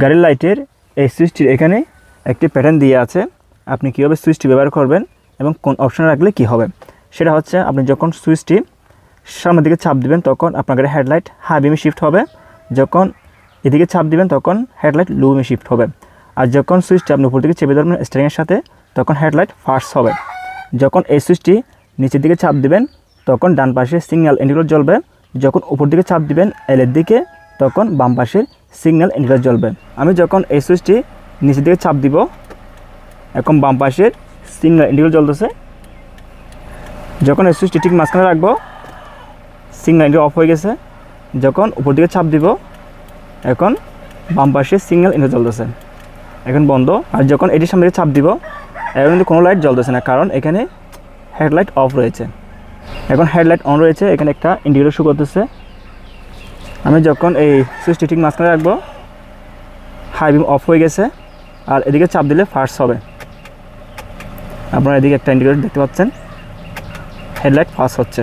গাড়ির লাইটের এই সুইচটির এখানে একটি প্যাটার্ন দিয়ে আছে। আপনি কীভাবে সুইচটি ব্যবহার করবেন এবং কোন অপশানে রাখলে কি হবে? সেটা হচ্ছে আপনি যখন সুইচটি সামনের দিকে চাপ দিবেন, তখন আপনার গাড়ির হেডলাইট হাই বিমে শিফট হবে। যখন এদিকে চাপ দিবেন, তখন হেডলাইট লো বিমে শিফট হবে। আর যখন সুইচটি আপনি উপর দিকে চেপে ধরবেন স্টারিংয়ের সাথে, তখন হেডলাইট ফার্স্ট হবে। যখন এই সুইচটি নিচের দিকে চাপ দিবেন, তখন ডান পাশে সিগন্যাল ইন্ডিকেটর জ্বলবে। যখন উপর দিকে চাপ দিবেন এলের দিকে, তখন বাম পাশের সিগন্যাল ইন্ডিকেটর জ্বলবে। আমি যখন এই সুইচটি নিচের দিকে চাপ দিব, এখন বাম পাশের সিগন্যাল ইন্ডিকেটর জ্বলতেছে। যখন এই সুইচটি ঠিক মাঝখানে রাখব সিগন্যাল ইন্ডিকেটর অফ হয়ে গেছে। যখন উপর দিকে চাপ দিব, এখন বাম পাশে সিগন্যাল ইন্ডিকেটর জ্বলতেছে। এখন বন্ধ। আর যখন এটির সামনে চাপ দিব, এখন কিন্তু কোনো লাইট জ্বলতেছে না, কারণ এখানে হেডলাইট অফ রয়েছে। এখন হেডলাইট অন রয়েছে, এখানে একটা ইন্ডিকেটর শু করতেছে। আমি যখন এই সুইচটি ঠিক মাঝখানে রাখব হাই বিম অফ হয়ে গেছে, আর এদিকে চাপ দিলে ফার্স্ট হবে। আপনারা এদিকে একটা ইন্ডিকেটর দেখতে পাচ্ছেন হেডলাইট ফার্স্ট হচ্ছে।